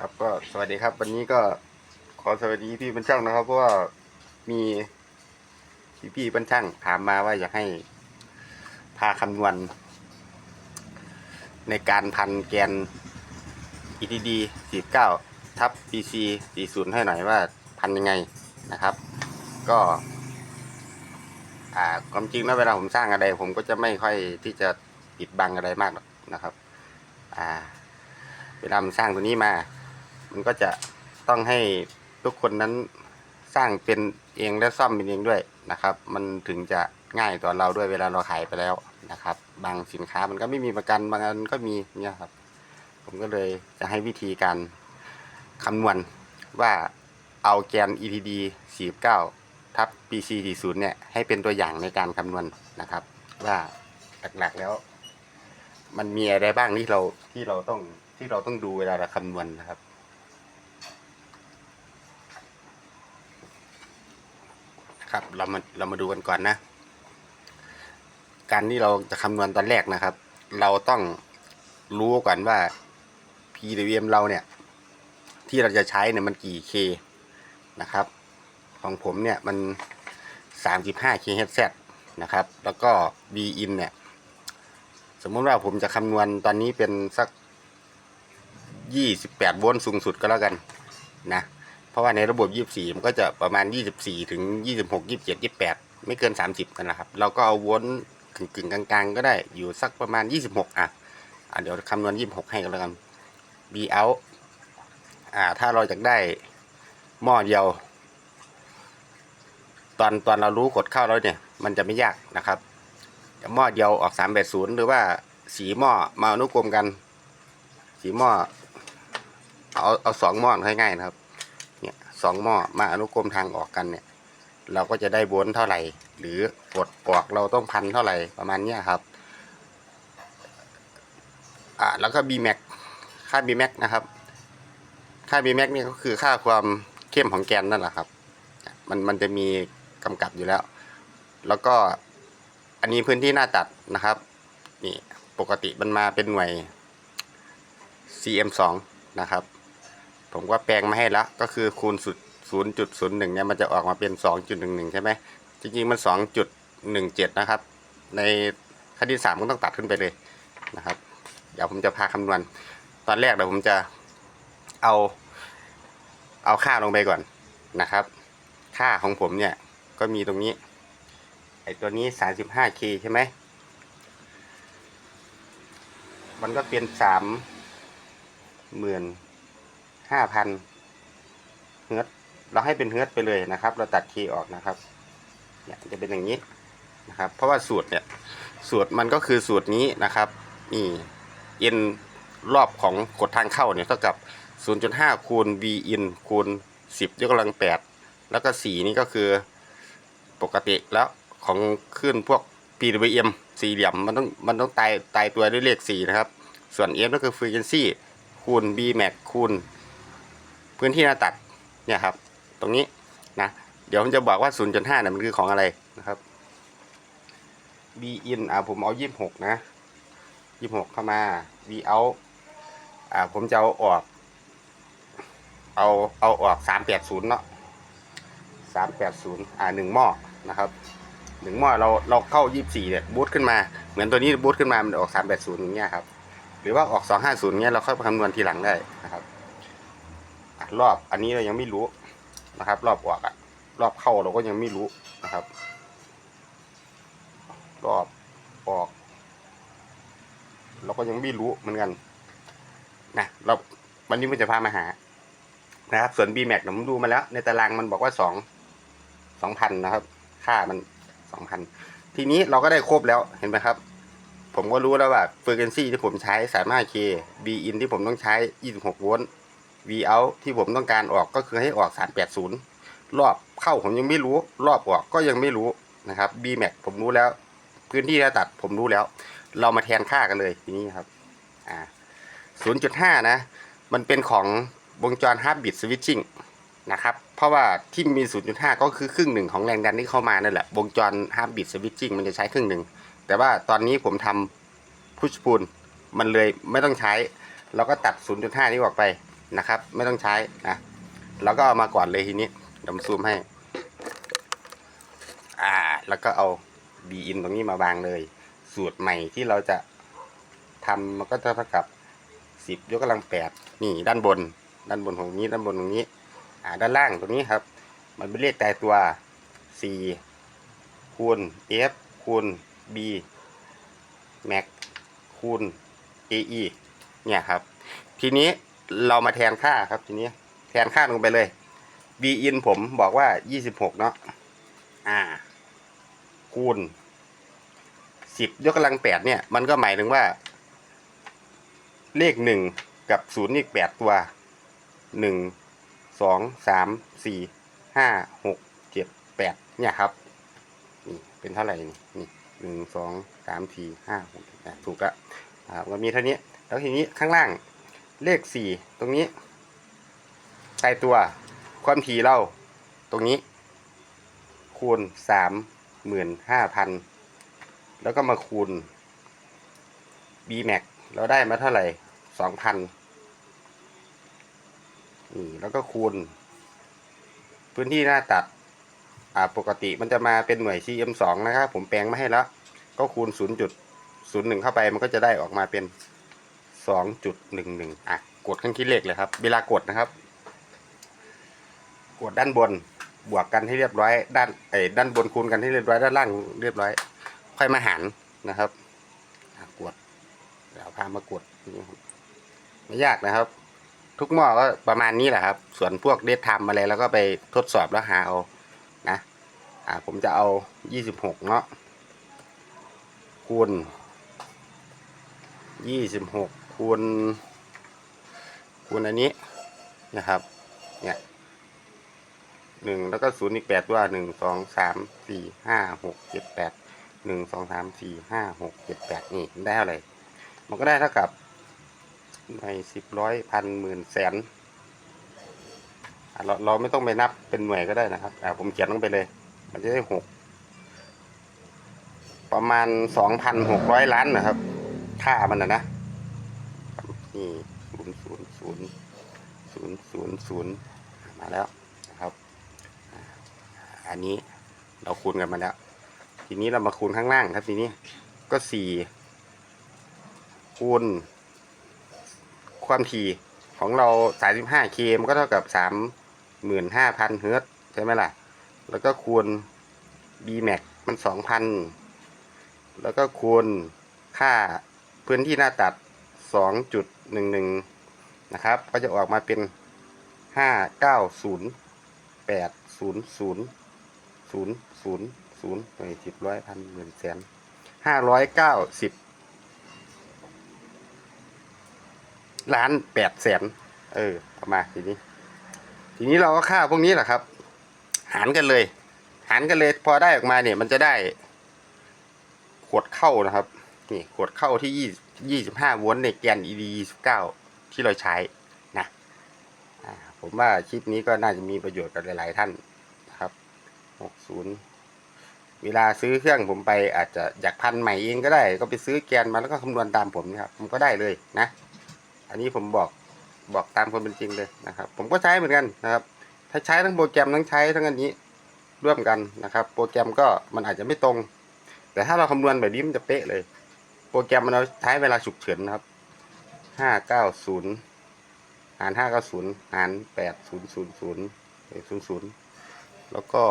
ครับก็สวัสดีครับ วันนี้ก็ขอสวัสดีพี่บรรช่างนะครับ เพราะว่ามีพี่พี่บรรช่างถามมาว่าอยากให้พาคำนวณ ในการพันแกน ETD 49ทับ PC 40 ให้หน่อยว่าพันยังไงนะครับ ก็ อ่าความจริงแล้วเวลาผมสร้างอะไร ผมก็จะไม่ค่อยที่จะปิดบังอะไรมากหรอกนะครับ อ่าเวลามันสร้างตัวนี้มา มันก็จะต้องให้ทุกคนนั้นสร้างเป็นเองและซ่อมเป็นเองด้วยนะครับ มันถึงจะง่ายต่อเราด้วยเวลาเราขายไปแล้วนะครับ บางสินค้ามันก็ไม่มีประกันบางอันก็มีเนี่ยครับ ผมก็เลยจะให้วิธีการคำนวณว่าเอาแกน ETD 49 ทับ PC 40เนี่ยให้เป็นตัวอย่างในการคำนวณนะครับ ว่าหลักๆแล้ว มันมีอะไรบ้างที่เราที่เราต้องที่เราต้องดูเวลาเราคำนวณนะครับ ครับ เรามาเรามาดูกันก่อนนะ การที่เราจะคำนวณตอนแรกนะครับ เราต้องรู้ก่อนว่า PWM เราเนี่ย ที่เราจะใช้เนี่ยมันกี่ K นะครับ ของผมเนี่ยมัน 35 kHz นะครับ แล้วก็ V in เนี่ย สมมติว่าผมจะคำนวณตอนนี้เป็นสัก 28 โวลต์สูงสุดก็แล้วกันนะ เพราะว่าในระบบ 24 มันก็จะประมาณ 24 ถึง 26 27 28 ไม่เกิน 30 กันนะครับ เราก็เอาวลต์กึ่งกึ่งกลางๆ ก็ได้อยู่สักประมาณ 26 อะอะเดี๋ยวคำนวณ 26 ให้กันแล้วกัน B out อ่า ถ้าเราอยากได้หม้อเดียว ตอนตอนเรารู้กดเข้าแล้วเนี่ย มันจะไม่ยากนะครับหม้อเดียวออก 380 หรือว่าสีหม้อมาอนุกรมกัน สีหม้อเอาเอาสองหม้อง่ายๆนะครับ สองหม้อมาอนุกรมทางออกกันเนี่ย เราก็จะได้โวลต์เท่าไหร่ หรือกดออกเราต้องพันเท่าไหร่ประมาณเนี้ยครับอ่าแล้วก็ Bmax ค่า Bmax นะครับ ค่า Bmax เนี่ก็คือค่าความเข้มของแกนนั่นแหละครับ มันมันจะมีกำกับอยู่แล้ว แล้วก็อันนี้พื้นที่หน้าตัดนะครับ นี่ปกติมันมาเป็นหน่วย CM2 นะครับ ผมก็แปลงมาให้แล้วก็คือคูณสุด0.01เนี่ยมันจะออกมาเป็น 2.11 ใช่ไหมจริงๆมัน 2.17 นะครับ ในคณิตศาสตร์มันต้องตัดขึ้นไปเลยนะครับ เดี๋ยวผมจะพาคำนวณ ตอนแรกเดี๋ยวผมจะเอาเอาค่าลงไปก่อนนะครับ ค่าของผมเนี่ยก็มีตรงนี้ไอตัวนี้ 35K ใช่ไหมมันก็เป็นสามหมื่น ห้าพันเฮิร์ตเราให้เป็นเฮิร์ตไปเลยนะครับ เราตัด K ออกนะครับเนี่ยจะเป็นอย่างนี้นะครับ เพราะว่าสูตรเนี่ยสูตรมันก็คือสูตรนี้นะครับนี่ n รอบของกดทางเข้าเนี่ยเท่ากับ 0.5 คูณ v in คูณ 10ยกกำลัง 8 แล้วก็ 4 นี่ก็คือปกติแล้วของขึ้นพวก PWM สี่เหลี่ยมมันต้องมันต้องตายตายตัวด้วยเลข 4 นะครับ ส่วน f ก็คือ frequency คูณ bmax คูณ พื้นที่หน้าตัดเนี่ยครับ ตรงนี้นะ เดี๋ยวผมจะบอกว่า 0.5เนี่ยมันคือของอะไรนะครับ b in อ่าผมเอา 26 นะ 26 เข้ามา v out อ่าผมจะเอาออก เอาเอาออก 380 เนาะ380 อ่าหนึ่งหม้อนะครับหนึ่งหม้อเราเราเข้า 24เนี่ยบูตขึ้นมาเหมือนตัวนี้บูตขึ้นมามันออก 380อย่างเงี้ยครับหรือว่าออก 250เงี้ยเราค่อยคำนวณทีหลังได้นะครับอะ รอบอันนี้เรายังไม่รู้นะครับ รอบออกอะรอบเข้าเราก็ยังไม่รู้นะครับ รอบออก เราก็ยังไม่รู้เหมือนกันนะเราวันนี้มันจะพามาหา นะครับ ส่วน B Max ผมดูมาแล้ว ในตารางมันบอกว่าสองสองพันนะครับ ค่ามันสองพันทีนี้เราก็ได้ครบแล้วเห็นไหมครับ ผมก็รู้แล้วว่า frequency ที่ผมใช้ 35K B in ที่ผมต้องใช้ 26 โวลต์ V out ที่ผมต้องการออกก็คือให้ออก 380 รอบเข้าผมยังไม่รู้ รอบออกก็ยังไม่รู้นะครับ B Max ผมรู้แล้ว พื้นที่หน้าตัดผมรู้แล้ว เรามาแทนค่ากันเลยทีนี้ครับอ่า0.5 นะ มันเป็นของวงจร half bit switching นะครับ เพราะว่าที่มี 0.5 ก็คือครึ่งหนึ่งของแรงดันที่เข้ามานั่นแหละ วงจร half bit switching มันจะใช้ครึ่งหนึ่ง แต่ว่าตอนนี้ผมทำ push pull มันเลยไม่ต้องใช้ เราก็ตัด 0.5 นี้ออกไป นะครับ ไม่ต้องใช้นะเราก็เอามาก่อนเลยทีนี้ดี๋ยวผมซูมให้ อ่า แล้วก็เอา b in ตรงนี้มาวางเลย สูตรใหม่ที่เราจะทำมันก็จะเท่ากับสิบยกกำลังแปดนี่ด้านบน ด้านบนของนี้ด้านบนตรงนี้ อ่า ด้านล่างตรงนี้ครับ มันเป็นเลขตายตัวสี่คูณ f คูณ b max คูณ ae เนี่ยครับ ทีนี้ เรามาแทนค่าครับทีนี้แทนค่าลงไปเลย b in ผมบอกว่า 26 เนาะอ่า คูณ 10 ยกกำลัง 8 เนี่ย มันก็หมายถึงว่า เลข 1 กับ 0 อีก 8 ตัว 1 2 3 4 5 6 7 8 เนี่ยครับ นี่ เป็นเท่าไหร่ นี่นี่หนึ่งสองสามสี่ห้าหกเจ็ดถูกละอ่ามันมีเท่านี้ แล้วทีนี้ข้างล่าง เลขสี่ตรงนี้ตายตัว ความถี่เรา ตรงนี้ คูณสามหมื่นห้าพันแล้วก็มาคูณ b max เราได้มาเท่าไหร่สองพันนี่แล้วก็คูณ พื้นที่หน้าตัด อ่าปกติมันจะมาเป็นหน่วย cm 2นะครับ ผมแปลงมาให้แล้ว ก็คูณ 0.01 เข้าไปมันก็จะได้ออกมาเป็น 2.11อะกดเครื่องคิดเลขเลยครับ เวลากดนะครับ กดด้านบนบวกกันให้เรียบร้อย ด้านเอ้ด้านบนคูณกันให้เรียบร้อยด้านล่างเรียบร้อย ค่อยมาหารนะครับกดเดี๋ยวพามากดไม่ยากนะครับ ทุกหม้อก็ประมาณนี้แหละครับ ส่วนพวกเดทไทม์อะไรแล้วก็ไปทดสอบแล้วหาเอานะอ่าผมจะเอา26เนาะคูณ26 คูณคูณอันนี้นะครับเนี่ยหนึ่งแล้วก็ศูนย์อีกแปดตัวหนึ่งสองสามสี่ห้าหกเจ็ดแปดหนึ่งสองสามสี่ห้าหกเจ็ดแปดนี่ได้เท่าไหร่มันก็ได้เท่ากับในสิบร้อยพันหมื่นแสนเราเราไม่ต้องไปนับเป็นหน่วยก็ได้นะครับอ่าผมเขียนลงไปเลย มันจะได้หกประมาณสองพันหกร้อยล้านนะครับ ค่ามันนะนะ นี่ศูนย์ศูนย์ศูนย์ศูนย์ศูนย์ศูนย์มาแล้วนะครับอันนี้เราคูณกันมาแล้ว ทีนี้เรามาคูณข้างล่างครับทีนี้ก็สี่คูณความถี่ของเรา 35 k มันก็เท่ากับ 35,000 เฮิร์ตใช่ไหมล่ะ แล้วก็คูณ b max มัน 2,000 แล้วก็คูณค่าพื้นที่หน้าตัด 2.11 นะครับ ก็จะออกมาเป็น 590 800 000 0หน่วยสิบร้อยพันหมื่นแสนห้าร้อยเก้าสิบล้านแปดแสนเออเอามาทีนี้ ทีนี้เราก็ค่าพวกนี้แหละครับ หารกันเลย หารกันเลยพอได้ออกมาเนี่ยมันจะได้ ขวดเข้านะครับ นี่ขวดเข้าที่ยี่ ยี่สิบห้าโวลต์ในแกน ED ยี่สิบเก้าที่เราใช้นะผมว่าคลิปนี้ก็น่าจะมีประโยชน์กับหลาย ๆ ท่านนะครับหกศูนย์เวลาซื้อเครื่องผมไปอาจจะอยากพันใหม่เองก็ได้ ก็ไปซื้อแกนมาแล้วก็คำนวณตามผมนะครับผมก็ได้เลยนะ อันนี้ผมบอกบอกตามความเป็นจริงเลยนะครับ ผมก็ใช้เหมือนกันนะครับ ถ้าใช้ทั้งโปรแกรมทั้งใช้ทั้งอันนี้ร่วมกันนะครับ โปรแกรมก็มันอาจจะไม่ตรง แต่ถ้าเราคำนวณแบบนี้มันจะเป๊ะเลย โปรแกรมมันเราใช้เวลาฉุกเฉินนะครับห้าเก้าศูนย์หารห้าเก้าศูนย์หารแปดศูนย์ศูนย์ศูนย์ศูนย์ศูนย์แล้วก็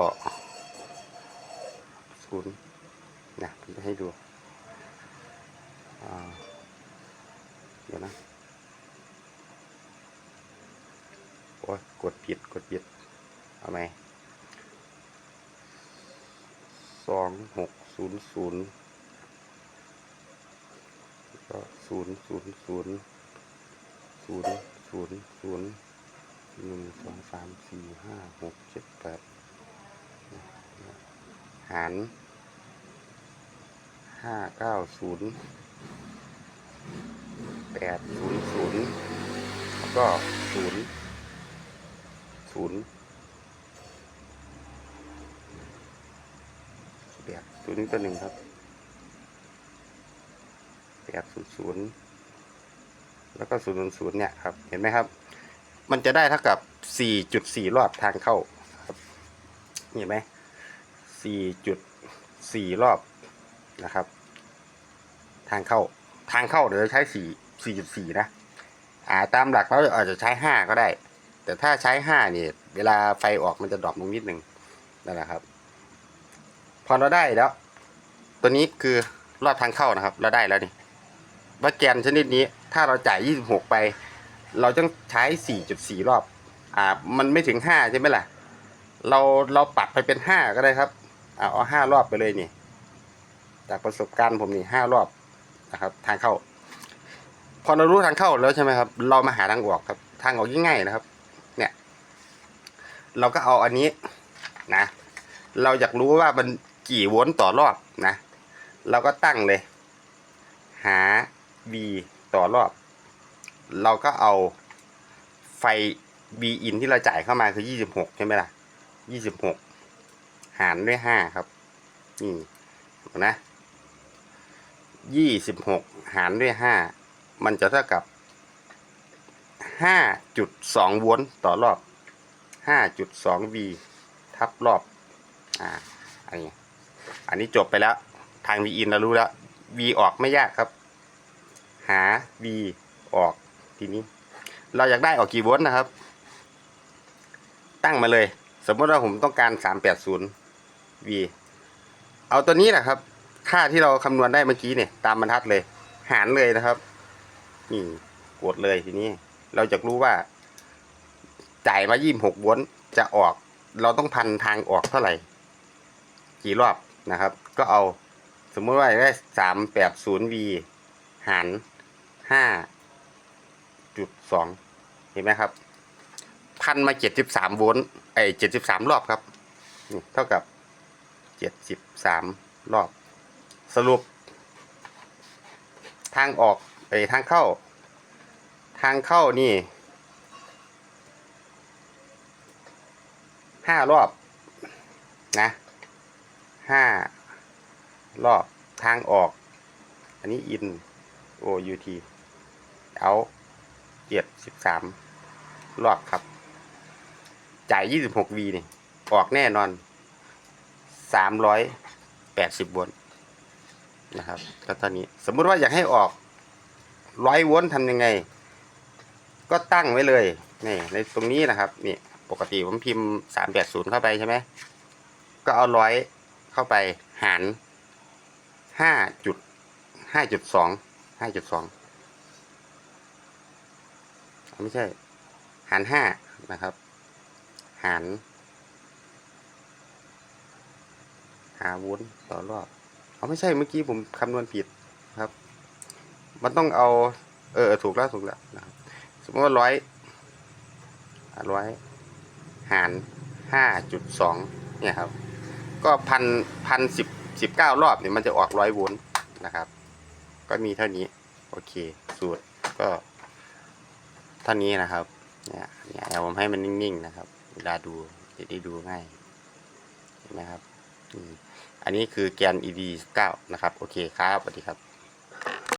ศูนย์นะผมจะให้ดูเดี๋ยวนะโอ้ยกดผิดกดผิดเอาไหมสองหกศูนย์ศูนย์ก็ ศูนย์ศูนย์ศูนย์ศูนย์ศูนย์ศูนย์หนึ่งสองสามสี่ห้าหกเจ็ดแปดหารห้าเก้าศูนย์แปดศูนย์ศูนย์แล้วก็ศูนย์ศูนย์แปดศูนย์ตัวหนึ่งครับ แปดศูนย์ศูนย์แล้วก็ศูนย์ศูนย์ศูนย์เนี่ยครับ เห็นไหมครับ มันจะได้เท่ากับ4.4รอบทางเข้าครับเห็นไหม4.4รอบนะครับ ทางเข้าทางเข้าเดี๋ยวใช้4 4.4นะอ่าตามหลักเราอาจจะใช้5ก็ได้ แต่ถ้าใช้5เนี่ยเวลาไฟออกมันจะดรอปลงนิดหนึ่งนั่นแหละครับ พอเราได้แล้ว ตัวนี้คือรอบทางเข้านะครับ เราได้แล้วนี่ ว่าแกนชนิดนี้ ถ้าเราจ่าย 26 ไป เราต้องใช้ 4.4 รอบ อ่า มันไม่ถึง 5 ใช่ไหมล่ะ เราเราปรับไปเป็น 5 ก็ได้ครับอ่าเอา 5 รอบไปเลยนี่ จากประสบการณ์ผมนี่ 5 รอบนะครับ ทางเข้า พอเรารู้ทางเข้าแล้วใช่ไหมครับ เรามาหาทางออกครับ ทางออกง่ายๆนะครับ เนี่ย เราก็เอาอันนี้นะ เราอยากรู้ว่ามันกี่โวลต์ต่อรอบนะ เราก็ตั้งเลย หา V ต่อรอบ เราก็เอาไฟ B in ที่เราจ่ายเข้ามาคือ 26 ใช่ไหมล่ะ 26 หารด้วย 5 ครับ นี่นะ26 หารด้วย 5 มันจะเท่ากับ 5.2 โวลต์ต่อรอบ 5.2 V ทับรอบ อ่า อันนี้ อันนี้จบไปแล้ว ทาง V in เรารู้แล้ว V ออกไม่ยากครับ หา V ออกทีนี้ เราอยากได้ออกกี่โวลต์นะครับ ตั้งมาเลย สมมติว่าผมต้องการ 380 V เอาตัวนี้แหละครับ ค่าที่เราคำนวณได้เมื่อกี้เนี่ยตามบรรทัดเลย หารเลยนะครับ นี่กดเลยทีนี้ เราจะรู้ว่า จ่ายมา 26โวลต์จะออก เราต้องพันทางออกเท่าไหร่ กี่รอบนะครับ ก็เอาสมมติว่าได้ 380V หาร ห้าจุดสองเห็นไหมครับ พันมาเจ็ดสิบสามโวลต์ไอเจ็ดสิบสามรอบครับนี่เท่ากับเจ็ดสิบสามรอบ สรุป ทางออกไอทางเข้า ทางเข้านี่ห้ารอบนะห้ารอบทางออก อันนี้อิน O U T เอาเจ็ดสิบสามรอบครับ จ่ายยี่สิบหก V นี่ ออกแน่นอนสามร้อยแปดสิบวลต์นะครับก็ตอนนี้สมมุติว่าอยากให้ออกร้อยวลต์ทำยังไง ก็ตั้งไว้เลยนี่ในตรงนี้นะครับนี่ปกติผมพิมพ์สามแปดศูนย์เข้าไปใช่ไหมก็เอาร้อยเข้าไปหารห้าจุดห้าจุดสองห้าจุดสอง ไม่ใช่ หารห้านะครับ หาร หาวุ้นต่อรอบเอาไม่ใช่เมื่อกี้ผมคำนวณผิดครับ มันต้องเอา เออถูกแล้วถูกแล้วนะครับสมมติว่าร้อยร้อยหารห้าจุดสองเนี่ยครับ ก็พันพันสิบสิบเก้ารอบเนี่ยมันจะออกร้อยโวลต์นะครับ ก็มีเท่านี้ โอเค สูตรก็ ท่านี้นะครับ เนี่ยเนี่ยเอาผมให้มันนิ่งๆนะครับ เวลาดูจะได้ดูง่ายเห็นไหมครับอันนี้คือแกน ED 9นะครับ โอเคครับสวัสดีครับ